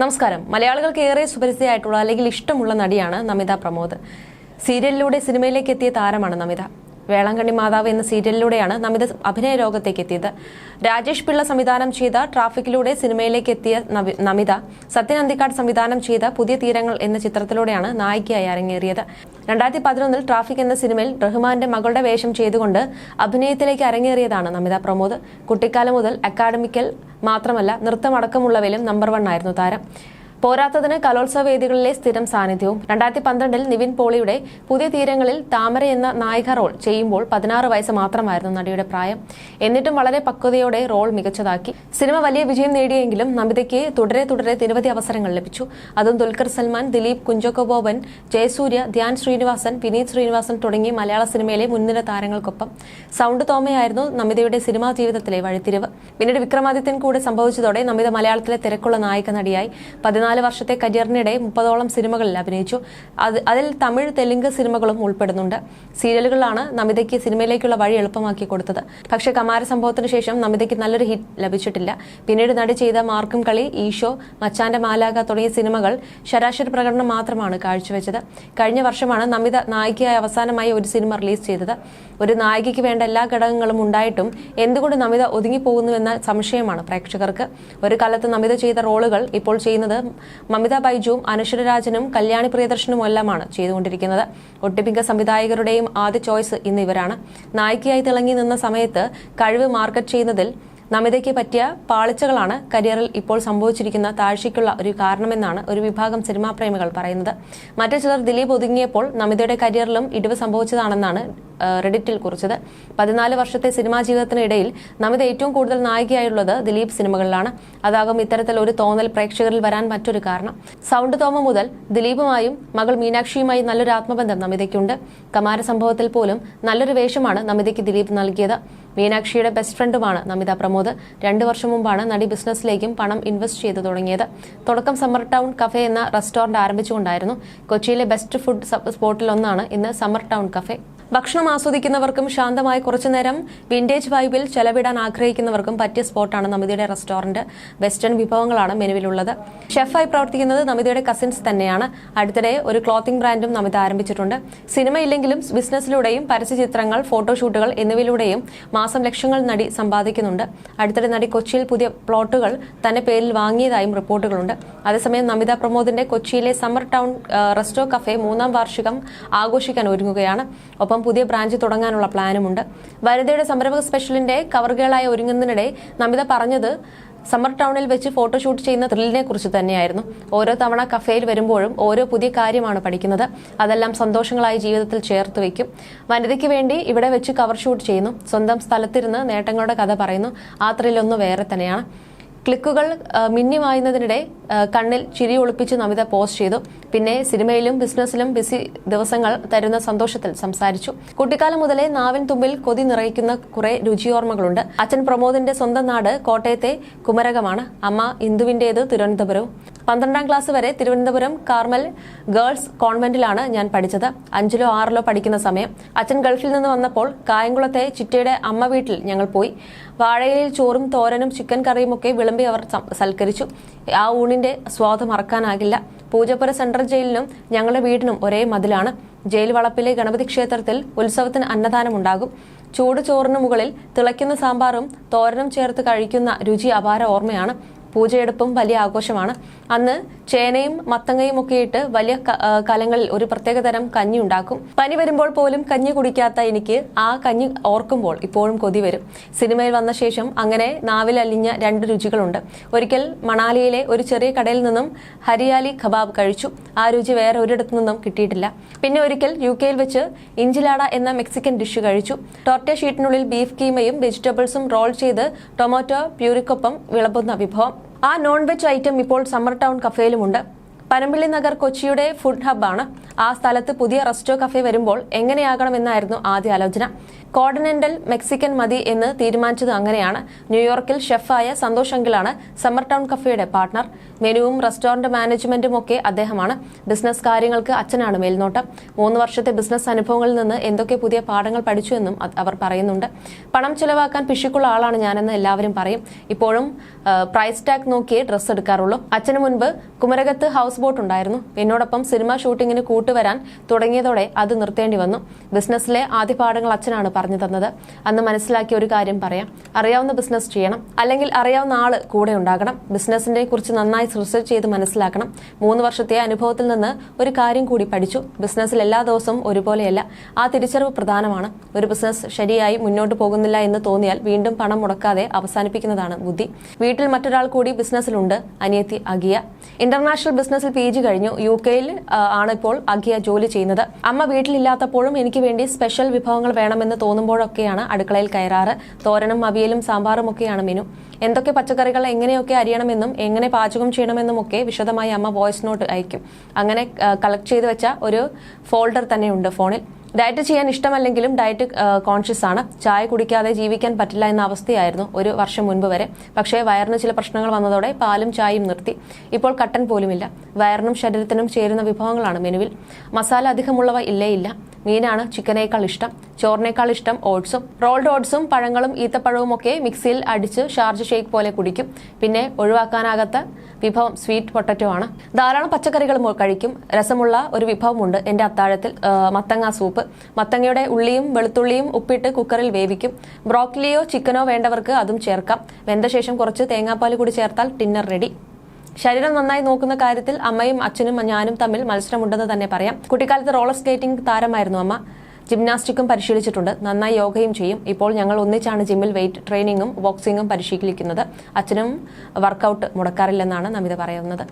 നമസ്കാരം. മലയാളികൾക്ക് ഏറെ സുപരിചിതയായിട്ടുള്ള അല്ലെങ്കിൽ ഇഷ്ടമുള്ള നടിയാണ് നമിത പ്രമോദ്. സീരിയലിലൂടെ സിനിമയിലേക്ക് എത്തിയ താരമാണ് നമിത. വേളാങ്കണ്ണി മാതാവ് എന്ന സീരിയലിലൂടെയാണ് നമിത അഭിനയ ലോകത്തേക്ക് എത്തിയത്. രാജേഷ് പിള്ള സംവിധാനം ചെയ്ത ട്രാഫിക്കിലൂടെ സിനിമയിലേക്ക് എത്തിയ നമിത സത്യൻ അന്തിക്കാട് സംവിധാനം ചെയ്ത പുതിയ തീരങ്ങൾ എന്ന ചിത്രത്തിലൂടെയാണ് നായികയായി അരങ്ങേറിയത്. രണ്ടായിരത്തി പതിനൊന്നിൽ ട്രാഫിക് എന്ന സിനിമയിൽ റഹ്മാന്റെ മകളുടെ വേഷം ചെയ്തുകൊണ്ട് അഭിനയത്തിലേക്ക് അരങ്ങേറിയതാണ് നമിത പ്രമോദ്. കുട്ടിക്കാലം മുതൽ അക്കാഡമിക്കൽ മാത്രമല്ല നൃത്തമടക്കമുള്ളവയിലും നമ്പർ വൺ ആയിരുന്നു താരം. പോരാത്തതിന് കലോത്സവ വേദികളിലെ സ്ഥിരം സാന്നിധ്യവും. രണ്ടായിരത്തി പന്ത്രണ്ടിൽ നിവിൻ പോളിയുടെ പുതിയ തീരങ്ങളിൽ താമര എന്ന നായിക റോൾ ചെയ്യുമ്പോൾ പതിനാറ് വയസ്സ് മാത്രമായിരുന്നു നടിയുടെ പ്രായം. എന്നിട്ടും വളരെ പക്വതയോടെ റോൾ മികച്ചതാക്കി. സിനിമ വലിയ വിജയം നേടിയെങ്കിലും നമിതയ്ക്ക് തുടരെ തുടരെ നിരവധി അവസരങ്ങൾ ലഭിച്ചു. അതും ദുൽഖർ സൽമാൻ ദിലീപ് കുഞ്ചോക്കോ ബോബൻ ജയസൂര്യ ധ്യാൻ ശ്രീനിവാസൻ വിനീത് ശ്രീനിവാസൻ തുടങ്ങി മലയാള സിനിമയിലെ മുൻനിര താരങ്ങൾക്കൊപ്പം. സൗണ്ട് തോമയായിരുന്നു നമിതയുടെ സിനിമാ ജീവിതത്തിലെ വഴിത്തിരിവ്. പിന്നീട് വിക്രമാദിത്യൻ കൂടെ സംഭവിച്ചതോടെ നമിത മലയാളത്തിലെ തിരക്കുള്ള നായിക നടിയായി. പതിനാല് വർഷത്തെ കരിയറിനിടെ മുപ്പതോളം സിനിമകളിൽ അഭിനയിച്ചു. അതിൽ തമിഴ് തെലുങ്ക് സിനിമകളും ഉൾപ്പെടുന്നുണ്ട്. സീരിയലുകളാണ് നമിതയ്ക്ക് സിനിമയിലേക്കുള്ള വഴി എളുപ്പമാക്കി കൊടുത്തത്. പക്ഷേ കമാര സംഭവത്തിന് ശേഷം നമിതയ്ക്ക് നല്ലൊരു ഹിറ്റ് ലഭിച്ചിട്ടില്ല. പിന്നീട് നടി ചെയ്ത മാർക്കും കളി ഈശോ മച്ചാന്റെ മാലാക തുടങ്ങിയ സിനിമകൾ ശരാശരി പ്രകടനം മാത്രമാണ് കാഴ്ചവെച്ചത്. കഴിഞ്ഞ വർഷമാണ് നമിത നായികയായി അവസാനമായി ഒരു സിനിമ റിലീസ് ചെയ്തത്. ഒരു നായികയ്ക്ക് വേണ്ട എല്ലാ ഘടകങ്ങളും ഉണ്ടായിട്ടും എന്തുകൊണ്ട് നമിത ഒതുങ്ങിപ്പോകുന്നുവെന്ന സംശയമാണ് പ്രേക്ഷകർക്ക്. ഒരു കാലത്ത് നമിത ചെയ്ത റോളുകൾ ഇപ്പോൾ ചെയ്യുന്നത് മമിത ബൈജുവും അനശ്വരരാജനും കല്യാണി പ്രിയദർശനുമെല്ലാമാണ് ചെയ്തുകൊണ്ടിരിക്കുന്നത്. ഒട്ടുമിക്ക സംവിധായകരുടെയും ആദ്യ ചോയ്സ് ഇന്ന് ഇവരാണ്. നായികയായി തിളങ്ങി നിന്ന സമയത്ത് കഴിവ് മാർക്കറ്റ് ചെയ്യുന്നതിൽ നമിതയ്ക്ക് പറ്റിയ പാളിച്ചകളാണ് കരിയറിൽ ഇപ്പോൾ സംഭവിച്ചിരിക്കുന്ന താഴ്ചയ്ക്കുള്ള ഒരു കാരണമെന്നാണ് ഒരു വിഭാഗം സിനിമാ പ്രേമികൾ പറയുന്നത്. മറ്റു ചിലർ ദിലീപ് ഒതുങ്ങിയപ്പോൾ നമിതയുടെ കരിയറിലും ഇടിവ് സംഭവിച്ചതാണെന്നാണ് റെഡിറ്റിൽ കുറിച്ചത്. പതിനാല് വർഷത്തെ സിനിമാ ജീവിതത്തിനിടയിൽ നമിത ഏറ്റവും കൂടുതൽ നായികയായുള്ളത് ദിലീപ് സിനിമകളിലാണ്. അതാകും ഇത്തരത്തിൽ ഒരു തോന്നൽ പ്രേക്ഷകരിൽ വരാൻ മറ്റൊരു കാരണം. സൗണ്ട് തോമ മുതൽ ദിലീപുമായും മകൾ മീനാക്ഷിയുമായി നല്ലൊരു ആത്മബന്ധം നമിതയ്ക്കുണ്ട്. കമാര സംഭവത്തിൽ പോലും നല്ലൊരു വേഷമാണ് നമിതയ്ക്ക് ദിലീപ് നൽകിയത്. മീനാക്ഷിയുടെ ബെസ്റ്റ് ഫ്രണ്ടുമാണ് നമിത പ്രമോദ്. രണ്ടു വർഷം മുമ്പാണ് നടി ബിസിനസ്സിലേക്കും പണം ഇൻവെസ്റ്റ് ചെയ്തു തുടങ്ങിയത്. തുടക്കം സമ്മർ ടൗൺ കഫേ എന്ന റെസ്റ്റോറന്റ് ആരംഭിച്ചുകൊണ്ടായിരുന്നു. കൊച്ചിയിലെ ബെസ്റ്റ് ഫുഡ് സ്പോട്ടിലൊന്നാണ് ഇന്ന് സമ്മർ ടൗൺ കഫേ ഭക്ഷണം ആസ്വദിക്കുന്നവർക്കും ശാന്തമായി കുറച്ചുനേരം വിന്റേജ് വൈബിൽ ചെലവിടാൻ ആഗ്രഹിക്കുന്നവർക്കും പറ്റിയ സ്പോട്ടാണ് നമിതയുടെ റെസ്റ്റോറന്റ്. വെസ്റ്റേൺ വിഭവങ്ങളാണ് മെനുവിലുള്ളത്. ഷെഫായി പ്രവർത്തിക്കുന്നത് നമിതയുടെ കസിൻസ് തന്നെയാണ്. അടുത്തിടെ ഒരു ക്ലോത്തിംഗ് ബ്രാൻഡും നമിത ആരംഭിച്ചിട്ടുണ്ട്. സിനിമയില്ലെങ്കിലും ബിസിനസ്സിലൂടെയും പരസ്യചിത്രങ്ങൾ ഫോട്ടോഷൂട്ടുകൾ എന്നിവയിലൂടെയും മാസം ലക്ഷങ്ങൾ നടി സമ്പാദിക്കുന്നുണ്ട്. അടുത്തിടെ നടി കൊച്ചിയിൽ പുതിയ പ്ലോട്ടുകൾ തന്റെ പേരിൽ വാങ്ങിയതായും റിപ്പോർട്ടുകളുണ്ട്. അതേസമയം നമിത പ്രമോദിന്റെ കൊച്ചിയിലെ സമ്മർ ടൗൺ റെസ്റ്റോ കഫേ മൂന്നാം വാർഷികം ആഘോഷിക്കാൻ ഒരുങ്ങുകയാണ്. ഒപ്പം പുതിയ ബ്രാഞ്ച് തുടങ്ങാനുള്ള പ്ലാനുമുണ്ട്. വനിതയുടെ സംരംഭക സ്പെഷ്യലിന്റെ കവർഗേളായി ഒരുങ്ങുന്നതിനിടെ നമിത പറഞ്ഞത് സമ്മർ ടൗണിൽ വെച്ച് ഫോട്ടോഷൂട്ട് ചെയ്യുന്ന ത്രില്ലിനെ കുറിച്ച് തന്നെയായിരുന്നു. ഓരോ തവണ കഫേയിൽ വരുമ്പോഴും ഓരോ പുതിയ കാര്യമാണ് പഠിക്കുന്നത്. അതെല്ലാം സന്തോഷങ്ങളായി ജീവിതത്തിൽ ചേർത്ത് വയ്ക്കും. വനിതയ്ക്ക് വേണ്ടി ഇവിടെ വെച്ച് കവർ ഷൂട്ട് ചെയ്യുന്നു. സ്വന്തം സ്ഥലത്തിരുന്ന് നേട്ടങ്ങളുടെ കഥ പറയുന്നു. ആ ത്രില്ലൊന്ന് വേറെ തന്നെയാണ്. ക്ലിക്കുകൾ മിന്നി വായുന്നതിനിടെ കണ്ണിൽ ചിരി ഒളിപ്പിച്ച് നമിത പോസ്റ്റ് ചെയ്തു. പിന്നെ സിനിമയിലും ബിസിനസ്സിലും ബിസി ദിവസങ്ങൾ തരുന്ന സന്തോഷത്തിൽ സംസാരിച്ചു. കുട്ടിക്കാലം മുതലേ നാവിൻ തുമ്പിൽ കൊതി നിറയ്ക്കുന്ന കുറെ രുചിയോർമ്മകളുണ്ട്. അച്ഛൻ പ്രമോദിന്റെ സ്വന്തം നാട് കോട്ടയത്തെ കുമരകമാണ്. അമ്മ ഇന്ദുവിന്റേത് തിരുവനന്തപുരവും. പന്ത്രണ്ടാം ക്ലാസ് വരെ തിരുവനന്തപുരം കാർമൽ ഗേൾസ് കോൺവെന്റിലാണ് ഞാൻ പഠിച്ചത്. അഞ്ചിലോ ആറിലോ പഠിക്കുന്ന സമയം അച്ഛൻ ഗൾഫിൽ നിന്ന് വന്നപ്പോൾ കായംകുളത്തെ ചിറ്റയുടെ അമ്മ വീട്ടിൽ ഞങ്ങൾ പോയി. വാഴയിലിൽ ചോറും തോരനും ചിക്കൻ കറിയും ഒക്കെ വിളമ്പി അവർ സൽക്കരിച്ചു. ആ ഊണിന്റെ സ്വാദ് മറക്കാനാകില്ല. പൂജപ്പുര സെൻട്രൽ ജയിലിനും ഞങ്ങളുടെ വീടിനും ഒരേ മതിലാണ്. ജയിൽ വളപ്പിലെ ഗണപതി ക്ഷേത്രത്തിൽ ഉത്സവത്തിന് അന്നദാനമുണ്ടാകും ചൂട് ചോറിന് മുകളിൽ തിളയ്ക്കുന്ന സാമ്പാറും തോരനും ചേർത്ത് കഴിക്കുന്ന രുചി അപാര ഓർമ്മയാണ്. പൂജയെടുപ്പും വലിയ ആഘോഷമാണ്. അന്ന് ചേനയും മത്തങ്ങയും ഒക്കെ ഇട്ട് വലിയ കലങ്ങളിൽ ഒരു പ്രത്യേക തരം കഞ്ഞി ഉണ്ടാക്കും. പനി വരുമ്പോൾ പോലും കഞ്ഞി കുടിക്കാത്ത എനിക്ക് ആ കഞ്ഞി ഓർക്കുമ്പോൾ ഇപ്പോഴും കൊതി വരും. സിനിമയിൽ വന്ന ശേഷം അങ്ങനെ നാവിൽ അലിഞ്ഞ രണ്ട് രുചികളുണ്ട്. ഒരിക്കൽ മണാലിയിലെ ഒരു ചെറിയ കടയിൽ നിന്നും ഹരിയാലി കബാബ് കഴിച്ചു. ആ രുചി വേറെ ഒരിടത്തു നിന്നും കിട്ടിയിട്ടില്ല. പിന്നെ ഒരിക്കൽ യു കെയിൽ വെച്ച് ഇഞ്ചിലാട എന്ന മെക്സിക്കൻ ഡിഷ് കഴിച്ചു. ടോർട്ട ഷീറ്റിനുള്ളിൽ ബീഫ് കീമയും വെജിറ്റബിൾസും റോൾ ചെയ്ത് ടൊമാറ്റോ പ്യൂരിക്കൊപ്പം വിളമ്പുന്ന വിഭവം. ആ നോൺ വെജ് ഐറ്റം ഇപ്പോൾ സമ്മർ ടൗൺ കഫേയിലുമുണ്ട് പനമ്പിള്ളി നഗർ കൊച്ചിയുടെ ഫുഡ് ഹബ്ബാണ് ആ സ്ഥലത്ത് പുതിയ റെസ്റ്റോ കഫേ വരുമ്പോൾ എങ്ങനെയാകണമെന്നായിരുന്നു ആദ്യ ആലോചന. കോർഡിനെന്റൽ മെക്സിക്കൻ മതി എന്ന് തീരുമാനിച്ചത് അങ്ങനെയാണ്. ന്യൂയോർക്കിൽ ഷെഫായ സന്തോഷ് അങ്കിളാണ് സമ്മർ ടൗൺ കഫേയുടെ പാർട്ണർ. മെനുവും റെസ്റ്റോറന്റ് മാനേജ്മെന്റും ഒക്കെ അദ്ദേഹമാണ്. ബിസിനസ് കാര്യങ്ങൾക്ക് അച്ഛനാണ് മേൽനോട്ടം. മൂന്ന് വർഷത്തെ ബിസിനസ് അനുഭവങ്ങളിൽ നിന്ന് എന്തൊക്കെ പുതിയ പാഠങ്ങൾ പഠിച്ചു എന്നും അവർ പറയുന്നുണ്ട്. പണം ചെലവാക്കാൻ പിശുക്കുള്ള ആളാണ് ഞാനെന്ന് എല്ലാവരും പറയും. ഇപ്പോഴും പ്രൈസ് ടാഗ് നോക്കിയേ ഡ്രസ്സ് എടുക്കാറുള്ളൂ. അച്ഛന് മുൻപ് കുമരകത്ത് ഹൗസ് ബോട്ട് ഉണ്ടായിരുന്നു. എന്നോടൊപ്പം സിനിമ ഷൂട്ടിങ്ങിന് കൂട്ടുവരാൻ തുടങ്ങിയതോടെ അത് നിർത്തേണ്ടി വന്നു. ബിസിനസ്സിലെ ആദ്യ പാഠങ്ങൾ അച്ഛനാണ് പറഞ്ഞു തന്നത്. അന്ന് മനസ്സിലാക്കിയ ഒരു കാര്യം പറയാം. അറിയാവുന്ന ബിസിനസ് ചെയ്യണം. അല്ലെങ്കിൽ അറിയാവുന്ന ആൾ കൂടെ ഉണ്ടാകണം. ബിസിനസിനെ കുറിച്ച് നന്നായി റിസർച്ച് ചെയ്ത് മനസ്സിലാക്കണം. മൂന്ന് വർഷത്തെ അനുഭവത്തിൽ നിന്ന് ഒരു കാര്യം കൂടി പഠിച്ചു. ബിസിനസ്സിൽ എല്ലാ ദിവസവും ഒരുപോലെയല്ല. ആ തിരിച്ചറിവ് പ്രധാനമാണ്. ഒരു ബിസിനസ് ശരിയായി മുന്നോട്ട് പോകുന്നില്ല എന്ന് തോന്നിയാൽ വീണ്ടും പണം മുടക്കാതെ അവസാനിപ്പിക്കുന്നതാണ് ബുദ്ധി. വീട്ടിൽ മറ്റൊരാൾ കൂടി ബിസിനസ്സിലുണ്ട് അനിയത്തി അഗിയ. ഇന്റർനാഷണൽ ബിസിനസ്സിൽ പി ജി കഴിഞ്ഞു. യു കെയിൽ ആണ് ഇപ്പോൾ അഗിയ ജോലി ചെയ്യുന്നത്. അമ്മ വീട്ടിലില്ലാത്തപ്പോഴും എനിക്ക് വേണ്ടി സ്പെഷ്യൽ വിഭവങ്ങൾ വേണമെന്ന് തോന്നുമ്പോഴൊക്കെയാണ് അടുക്കളയിൽ കയറാറ്. തോരനും അവിയലും സാമ്പാറും ഒക്കെയാണ് മെനു. എന്തൊക്കെ പച്ചക്കറികൾ എങ്ങനെയൊക്കെ അരിയണമെന്നും എങ്ങനെ പാചകം ചെയ്യണമെന്നും ഒക്കെ വിശദമായി അമ്മ വോയിസ് നോട്ട് അയക്കും. അങ്ങനെ കളക്ട് ചെയ്ത് വെച്ച ഒരു ഫോൾഡർ തന്നെയുണ്ട് ഫോണിൽ. ഡയറ്റ് ചെയ്യാൻ ഇഷ്ടമല്ലെങ്കിലും ഡയറ്റ് കോൺഷ്യസ് ആണ്. ചായ കുടിക്കാതെ ജീവിക്കാൻ പറ്റില്ല എന്ന അവസ്ഥയായിരുന്നു ഒരു വർഷം മുൻപ് വരെ. പക്ഷേ വയറിന് ചില പ്രശ്നങ്ങൾ വന്നതോടെ പാലും ചായയും നിർത്തി. ഇപ്പോൾ കട്ടൻ പോലുമില്ല. വയറിനും ശരീരത്തിനും ചേരുന്ന വിഭവങ്ങളാണ് മെനുവിൽ. മസാല അധികമുള്ളവ ഇല്ലേ ഇല്ല. മീനാണ് ചിക്കനേക്കാൾ ഇഷ്ടം ചോറിനേക്കാൾ ഇഷ്ടം ഓട്സും. റോൾഡ് ഓട്സും പഴങ്ങളും ഈത്തപ്പഴവും ഒക്കെ മിക്സിയിൽ അടിച്ച് ഷാർജ് ഷേക്ക് പോലെ കുടിക്കും. പിന്നെ ഒഴിവാക്കാനാകാത്ത വിഭവം സ്വീറ്റ് പൊട്ടറ്റോ ആണ്. ധാരാളം പച്ചക്കറികളും കഴിക്കും. രസമുള്ള ഒരു വിഭവമുണ്ട് എന്റെ അത്താഴത്തിൽ മത്തങ്ങ സൂപ്പ്. മത്തങ്ങയുടെ ഉള്ളിയും വെളുത്തുള്ളിയും ഉപ്പിട്ട് കുക്കറിൽ വേവിക്കും. ബ്രോക്കലിയോ ചിക്കനോ വേണ്ടവർക്ക് അതും ചേർക്കാം. വെന്ത ശേഷം കുറച്ച് തേങ്ങാപ്പാൽ കൂടി ചേർത്താൽ ഡിന്നർ റെഡി. ശരീരം നന്നായി നോക്കുന്ന കാര്യത്തിൽ അമ്മയും അച്ഛനും ഞാനും തമ്മിൽ മത്സരമുണ്ടെന്ന് തന്നെ പറയാം. കുട്ടിക്കാലത്ത് റോളർ സ്കേറ്റിംഗ് താരമായിരുന്നു അമ്മ. ജിംനാസ്റ്റിക്കും പരിശീലിച്ചിട്ടുണ്ട്. നന്നായി യോഗയും ചെയ്യും. ഇപ്പോൾ ഞങ്ങൾ ഒന്നിച്ചാണ് ജിമ്മിൽ വെയിറ്റ് ട്രെയിനിങ്ങും ബോക്സിങ്ങും പരിശീലിക്കുന്നത്. അച്ഛനും വർക്കൗട്ട് മുടക്കാറില്ലെന്നാണ് നമിത പറയുന്നത്.